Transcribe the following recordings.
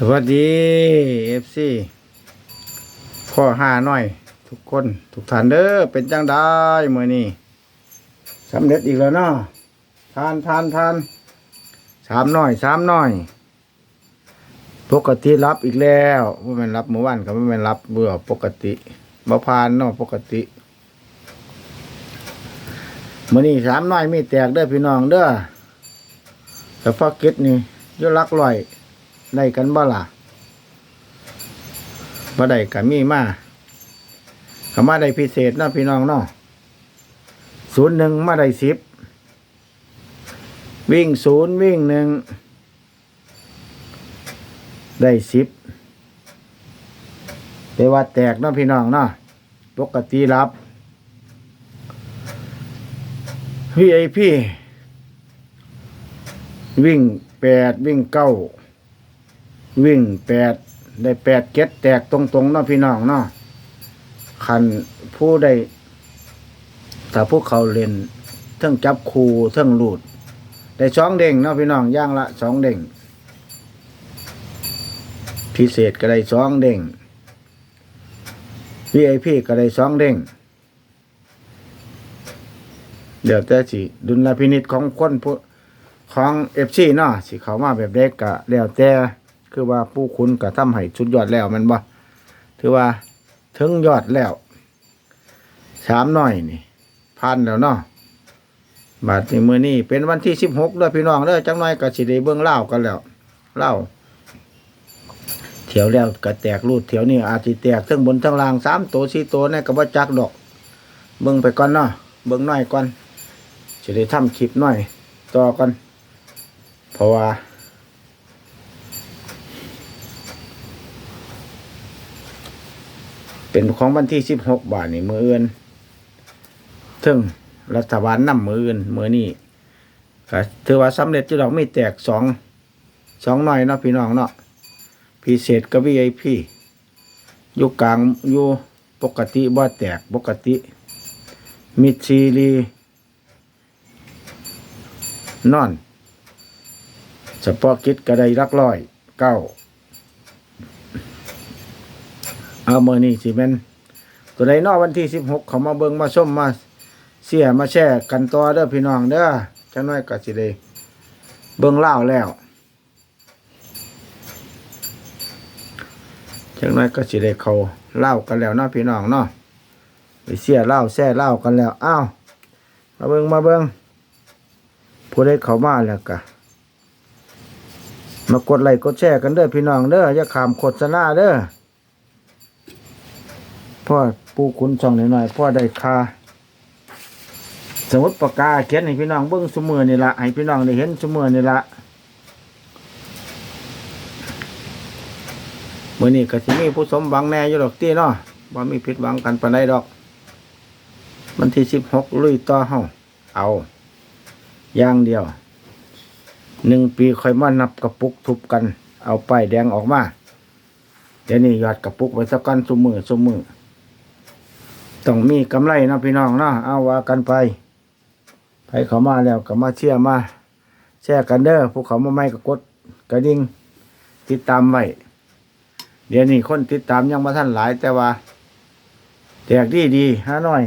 สวัสดีเอฟซีพ่อห้าหน่อย ทุกคนทุกท่านเด้อเป็นจังได้เมื่อนี้สำเร็จอีกแล้วเนาะทานทานทานสามหน่อยสามหน่อยปกติรับอีกแล้วว่ามันรับเมื่อวานก็ไม่เป็นรับเบื่อปกติมาพานเนาะปกติเมื่อนี้สามหน่อยมีแตกเด้อพี่น้องเด้อแต่พอกิดนี่อยรักลอย ได้กันบ่ล่ะบ่ได้กันมีมาก็มาได้พิเศษเนาะพี่น้องเนาะศูนย์หนึ่งมาได้สิบวิ่งศูนย์วิ่งหนึ่งได้สิบไปว่าแตกเนาะพี่น้องเนาะปกติรับ VIP วิ่งแปดวิ่งเก้า วิ่งแปดได้แปดเก็ดแตกตรงๆเนาะพี่น้องเนาะคันผู้ได้ถ้าพวกเขาเล่นเทั้งจับคูเทั้งหลุดได้สองเด้งเนาะพี่น้องย่างละสองเด้งพิเศษก็ได้สองเด้ง VIP ก็ได้สองเด้งเดี๋ยวแต่สิดุลพินิษของคนผู้ของเอฟซีเนาะสิเขามาแบบเด็กก็แล้วแต่ คือว่าผู้คุณก็ทำให้สุดยอดแล้วมันบ่ถือว่าถึงยอดแล้วสามหน่อยนี่พันแล้วเนาะบาทนี้มือนี้เป็นวันที่สิบหกเด้อพี่น้องเด้อจังหน่อยก็สิได้เบิ่งเล่ากันแล้วเล่าเถียวแล้วก็แตกรูดเถียวนี่อาจสิแตกทั้งบนทั้งล่างสามตัวสี่ตัวนี่ก็บ่จักดอก เบิ่งไปก่อนเนาะเบิ่งหน่อยก่อนสิได้ทำคลิปหน่อยต่อกันเพราะว่า เป็นของวันที่สิบหกบาทนี่มืออื่นถึงรัฐบาลนำมืออื่นมือนี้ก็ถือว่าสำเร็จจุดอกไม่แตกสองสองหน่อยเนาะพี่น้องเนาะพิเศษกับวีไอพีอยู่กลางอยู่ปกติบ่แตกปกติ มิดซีรีนอนเฉพาะกิจก็ได้รักร้อยเก้า เอาเมื่อนี้สิเป็นตัวใดนอกวันที่สิบหกเขามาเบิงมาส้มมาเสียมาแช่กันต่อเด้อพี่น้องเด้อจังน้อยก็สิได้เบิงเล่าแล้วจังน้อยก็สิได้เขาเล่ากันแล้วเนาะพี่น้องเนาะไปเสียเล่าแช่เล่ากันแล้วอ้าวมาเบิงมาเบิงผู้ใดเขามาแล้วกะมากดไลค์กดแชร์กันเด้อพี่น้องเด้ออย่าขามโฆษณาเด้อ พ่อปูคุณช่องหน่อยๆพ่อได้คาสมุดปากกาเขียนให้พี่น้องเบิ้งสมือนี่ละให้พี่น้องได้เห็นสมือนี่ละเมื่อนี้ก็สิมีผู้สมหวังแน่อยู่ดอกตีเนาะบ่มีผิดหวังกันปานใดดอกวันที่สิบหกลุยต่อเฮาเอาอย่างเดียวหนึ่งปีค่อยมานับกระปุกทุบกัน เอาป้ายแดงออกมาเดี๋ยวนี้ยอดกระปุกไว้สักกันสมือสมือ ต้องมีกำไรนะพี่น้องนะเอาว่ากันไปไปเขามาแล้วก็มาเชื่อมา แชร์กันเด้อพวกเขามาไม่ก็กดกระดิ่งติดตามไว้เดี๋ยวนี้คนติดตามยังมาท่านหลายแต่ว่าแตกดีดีฮะหน่อย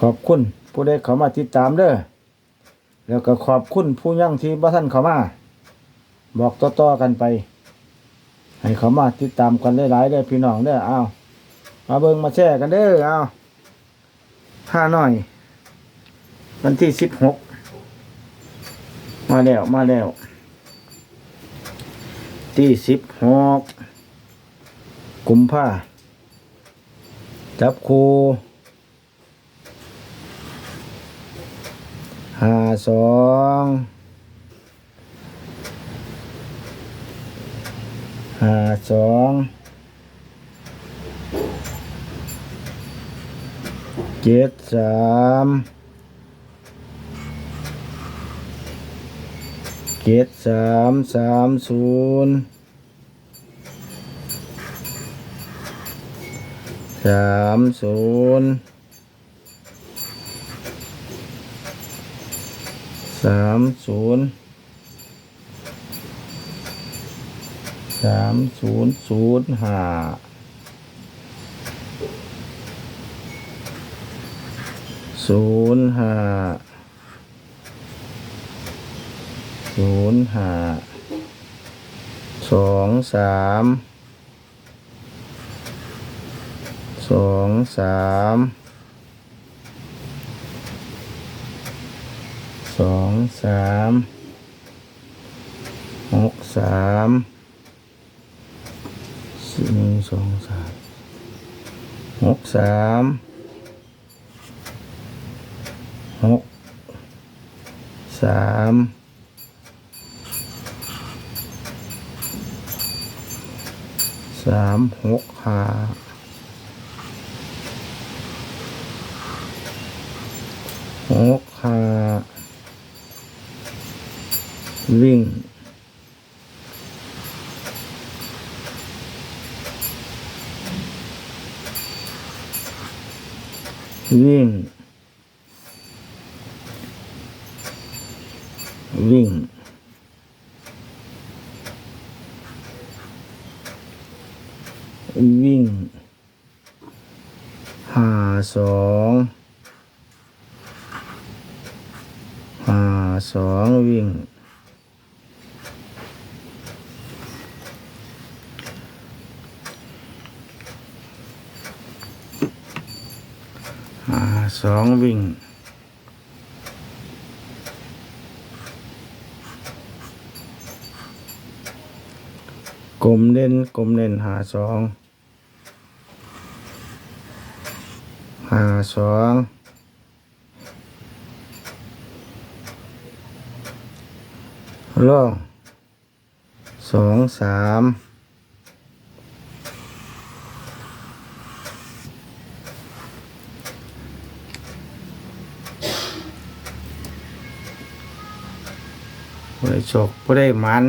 ขอบคุณผู้ใดเขามาติดตามเด้อแล้วก็ขอบคุณผู้ยังที่บ่ท่านเขามา บอกต่อๆกันไป ให้เขามาติดตามกันหลายๆเด้อพี่น้องเด้อเอา มาเบิงมาแชร์กันเด้อเอาห้าหน่อย วันที่สิบหกมาแล้วมาแล้ว ที่สิบหกกุมภาจับคูห้าสองห้าสอง เจ็ดสามเจ็ดสามสามศูนย์สามศูนย์สามศูนย์สามศูนย์ศูนย์ห้า ศูนย์ห้าศูนย์ห้าสองสามสองสามสองสามหกสามหนึ่งสองสามหกสาม หกสามสามหกห้าหกห้าวิ่ง วิ่ง วิ่ง วิ่งห้าสองห้าสองวิ่งห้าสองวิ่งกลมเล่นกลมเล่นหาสอง หาสองล่องสองสามผู้ใดโชคผู้ใดหมัน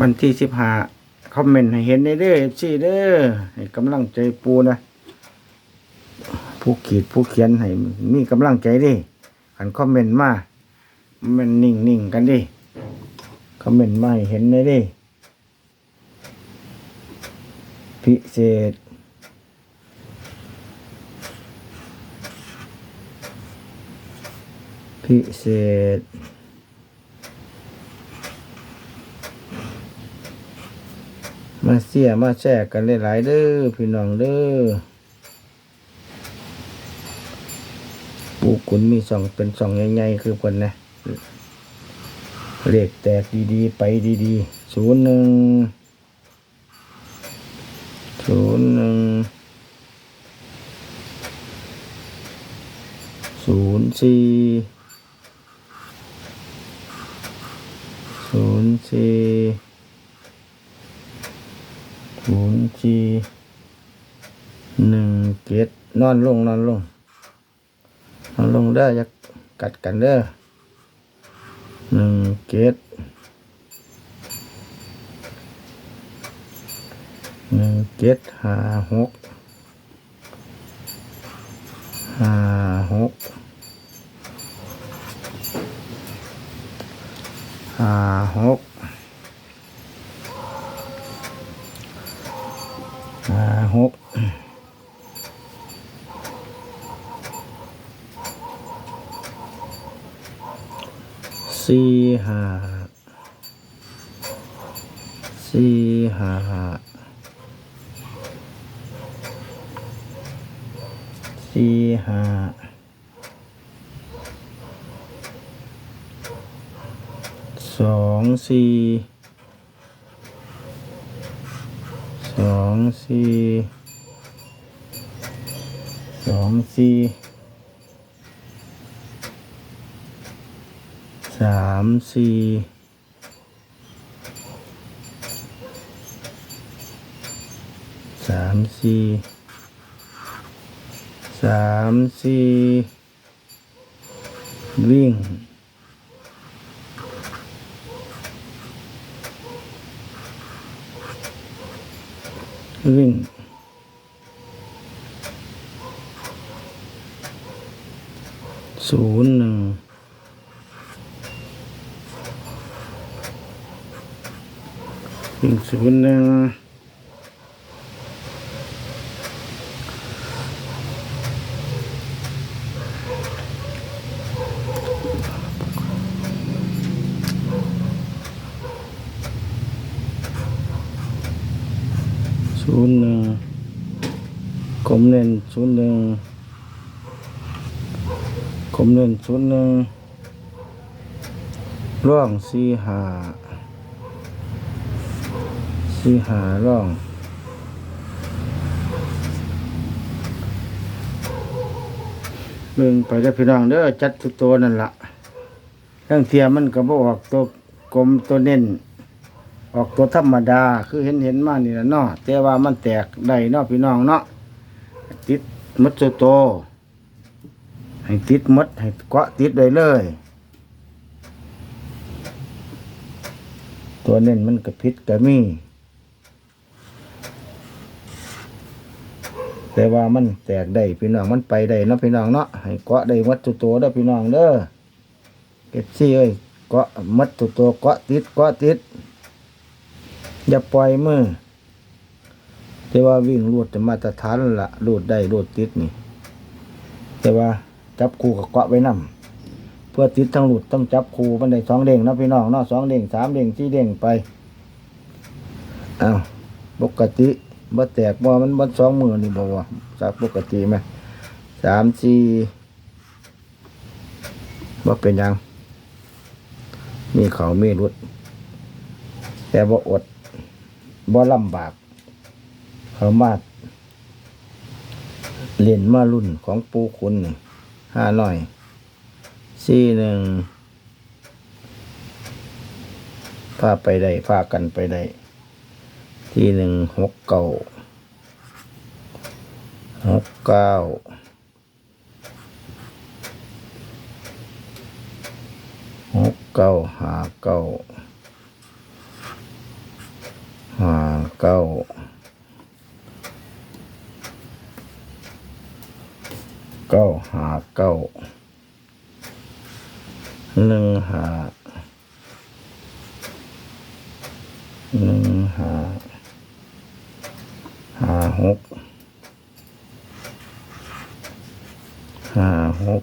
วันที่สิบห้าคอมเมนต์ให้เห็นในเด้อสิเด้อให้กำลังใจปูนะ ผู้ขีดผู้เขียนให้มีกำลังใจดิขันคอมเมนต์มามันนิ่งนิ่งๆกันดิคอมเมนต์มาเห็นในดิพิเศษพิเศษมาเสียมาแชร์กันหลายๆเด้อพี่น้องเด้อ กุนมีสองเป็นสองใหญ่ๆคือคนนะเลขแตกดีๆ ไปดีๆศูนย์หนึ่งศูนย์หนึ่งศูนย์สี่ศูนย์สี่ศูนย์สี่หนึ่งเจ็ดนอนลง นอนลง นอนลงได้อยากัดกันเด้อหนึ่งเจ็ดหนึ่งเจ็ดห้าหกห้าหกห้าหกห้าหก สี่ห้าสี่ห้าสี่ห้าสองสี่สองสี่สองสี่ สามสี่สามสี่สามสี่วิ่งวิ่งศูนย์หนึ่ง วิ่งศูนย์หนึ่งศูนย์หนึ่งกลมเน้นศูนย์หนึ่งกลมเน้นศูนย์หนึ่งร่องสี่หา สี่หาร่องเบิ่งไปได้อพี่น้องเด้อจัดทุกตัวนั่นละทั้งเทียมมันก็บออกตัวกลมตัวเน้น ออกตัวธรรมดา คือเห็นเห็นมานี่ละเนาะแต่ว่ามันแตกได้เนาะพี่น้องเนาะติดมัดตัวโต ให้ติดมัดให้เกาะติดได้เลย ตัวเน้นมันกระพิษกระมี่ แต่ว่ามันแตกได้พี่น้องมันไปได้นะพี่น้องเนาะให้เกาะได้มัดตัวโตเด้อพี่น้องเด้อเก็บซี่เอ้ยเกาะมัดตัวโตเกาะติดเกาะติด อย่าปล่อยมือแต่ว่าวิ่งรูดจะมาตรฐานนั่นละรูดได้รูดติดนี่ แต่ว่าจับคู่กับเกาะไว้นำเพื่อติดทั้งรูดต้องจับคู่มันได้สองเด้งนะพี่น้องเนาะสองเด้งสามเด้งสี่เด้งไปอ้าวปกติ บ่แตกบ่มันบ่สองมือนี่บ่วะจากปกติไหมสามสี่บ่เป็นยัง มีเขามีรุด แต่บ่อดบ่ลำบาก เขามาเล่นมารุ่นของปูคุณนี่ห้าหน่อยสี่หนึ่งพาไปได้พากันไปได้ ที่หนึ่งหกเก้าหกเก้าหกเก้าหาเก้าหาเก้าเก้าหาเก้าหนึ่งหาหนึ่งหา ห้าหกห้าหก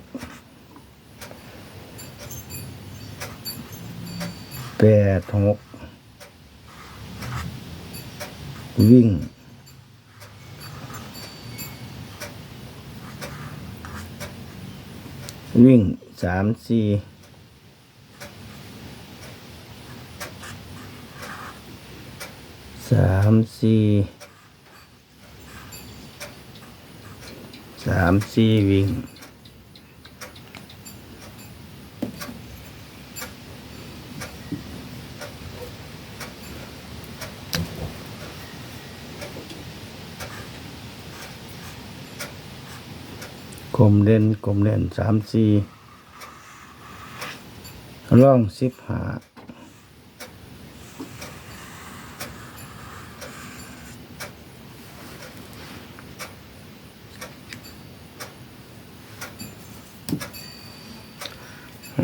แปดหกวิ่งวิ่งสามสี่สามสี่ามสี่วิ่งกลมเล่นกลมเล่นสามสี่ร่องสิบหา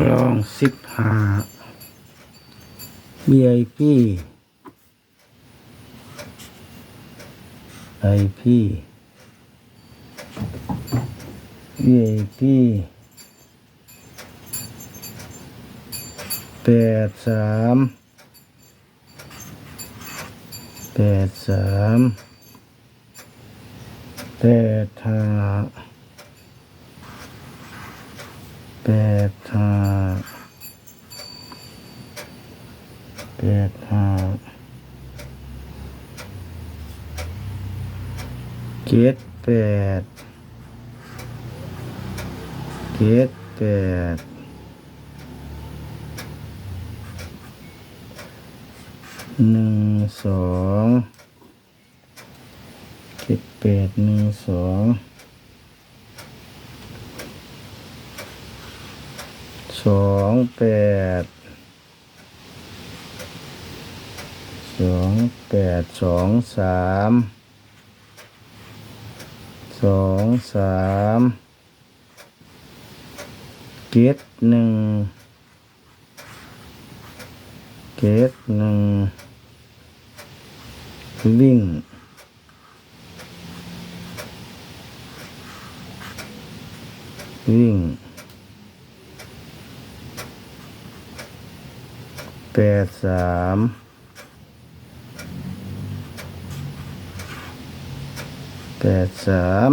ร่องสิบหา VIP IP VIP แปดสามแปดสามแปดห้าแปดห้า แปดห้าเจ็ดแปดเจ็ดแปดหนึ่งสองเจ็ดแปดหนึ่งสองสองแปด สองแปดสองสามสองสามเกตหนึ่งเกตหนึ่งวิ่งวิ่งแปดสามแป ดสาม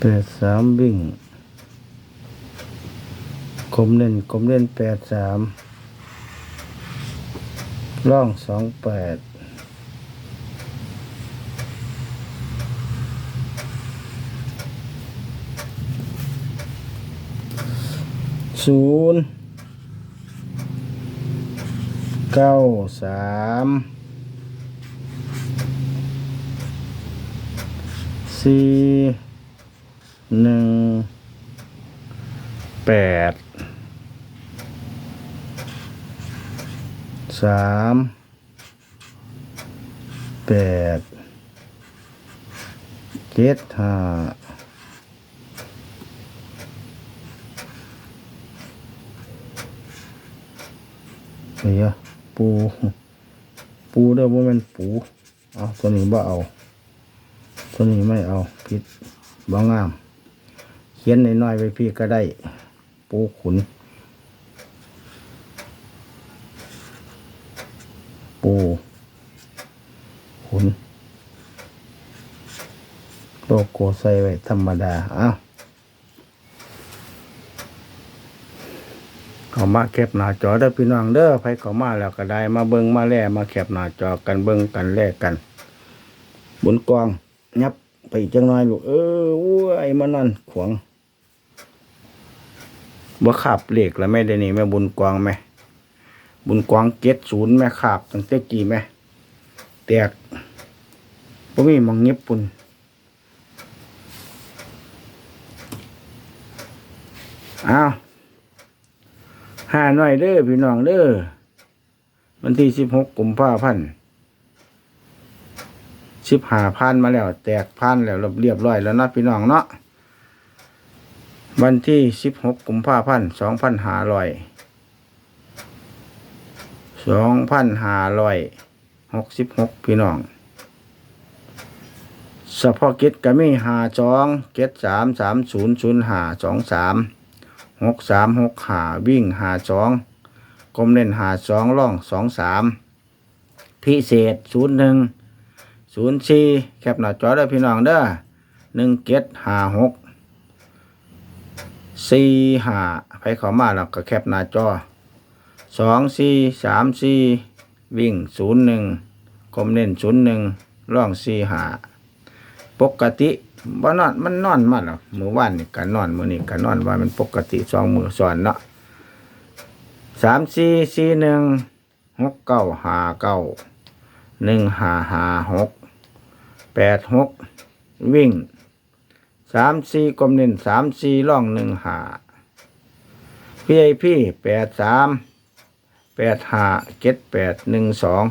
แปดสามวิ่งกลมเล่นกลมเล่นแปดสามล่องสองแปด ศูนย์เก้าสามสี่หนึ่งแปดสามแปดเจ็ดห้า เฮ้ยอะปู ปูเด้อว่ามันปูเอาตัวนี้บ่เอา ตัวนี้ไม่เอาผิดบ่งาม เขียนน้อยๆไปพี่ก็ได้ ปูขุน ปูขุนโลโก้ใส่ไว้ธรรมดาเอ้า เขามาแคปหน้าจอเด้พี่น้องเด้อไผเขามาแล้วก็ได้ มาเบิงมาแล่มาแคปหน้าจอกันเบิงกันแลกกันบุญกอง ยับไปอีกจังน้อยลูกเอออ้ยมันนั่นขวงบ่ขับเหลขแล้วไม่ได้นี่แม่บุญกองแม่บุญกองเจ็ดศูนย์แม่ขับตั้งแต่กี่แม่แตกบ่มีมองเงียบปุ่นอ้าว ห้าหน่อยเด้อพี่น้องเด้อวันที่สิบหกกุมภาพันธ์สิบห้าพันมาแล้ว แตกพันแล้วเรียบร้อยแล้วนะพี่น้องเนาะวันที่สิบหกกุมภาพันธ์สองพันห้าร้อยสองพันห้าร้อยหกสิบหกพี่น้องเฉพกิจก็มีหาสองเกตสามสามศูนย์ศูนย์หาสองสาม หกสามหกหาวิ่งหาสองกลมเล่นหาสองล่องสองสามพิเศษศูนย์หนึ่งศูนย์สี่แคปหน้าจอได้พี่น้องเด้อหนึ่งเกตหาหกสี่หาไปขามาแล้วก็แคปหน้าจอสองสี่สามสี่วิ่งศูนย์หนึ่งกลมเล่นศูนย์หนึ่งล่องสี่หาปกติ บ่นอนมันนอนมาแล้วมื้อวานนี่ก็นอนมือนี้ก็นอนว่ามันปกติสองมือซ้อนเนาะสามสี่สี่หนึ่งหกเก้าหาเก้าหนึ่งหาหาหกแปดหกวิ่งสามสี่กลมเน้นสามสี่ล่องหนึ่งหาพีไอพีแปดสามแปดหาเก็ดแปดหนึ่งสอง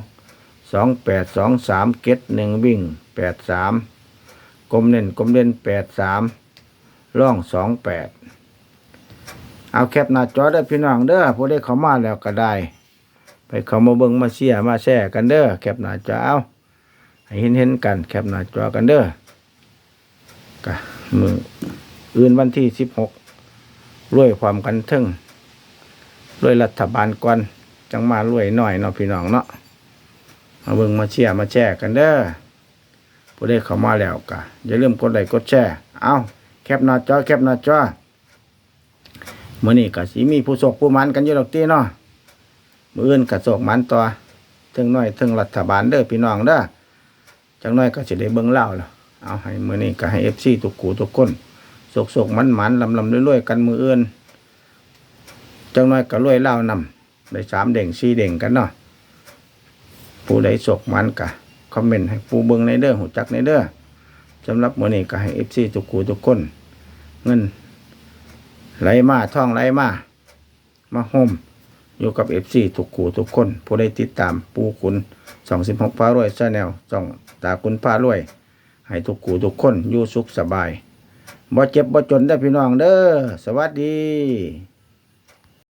สองแปดสองสามเก็ดหนึ่งวิ่งแปดสาม กลมเน้นกลมเด่นแปดสามร่องสองแปดเอาแคปหน้าจอได้อพี่น้องเด้อผู้ได้เข้ามาแล้วก็ได้ ไปเขามาเบิ่งมาเชียมาแชร์กันเด้อแคปหน้าจอเอาให้เห็นเห็นๆกันแคปหน้าจอกันเด้อกะมืออื่นวันที่สิบหกรวยความกันทึ่งรวยรัฐบาลก่อนจังมารวยหน่อยเนาะพี่น้องเนาะมาเบิ่งมาเชียมาแชร์กันเด้อ ผู้ได้เข้ามาแล้วก็อย่าลืมกดไลค์กดแชร์เอาแคปหน้าจอแคปหน้าจอมื้อนี้ก็สิมีผู้โชคผู้มันกันอยู่ดอกติเนาะมื้ออื่นก็โชคหมันต่อถึงน้อยถึงรัฐบาลเด้อพี่น้องเด้อจังน้อยก็สิได้เบิ่งเล่าแล้วเอาให้มื้อนี้ก็ให้ FC ทุกกูทุกคนโชคๆมันมันลำลำรวยๆกันมื้ออื่นจังน้อยก็รวยเล่านำได้สามเด้งสี่เด้งกันเนาะผู้ใดโชคหมันก็ คอมเมนต์ให้ปูเบิงในเด้อหูจักในเด้อสำหรับมื้อนี้ก็ให้ FC ทุกกูทุกคนเงินไหลมาท่องไหลมามาโฮมอยู่กับ FC ทุกกูทุกคน ผู้ได้ติดตามปูขุน216พารวยชาแนลจ่องตาคุณพารวย ให้ทุกกูทุกคนอยู่สุขสบายบ่เจ็บบ่จนได้พี่น้องเด้อสวัสดี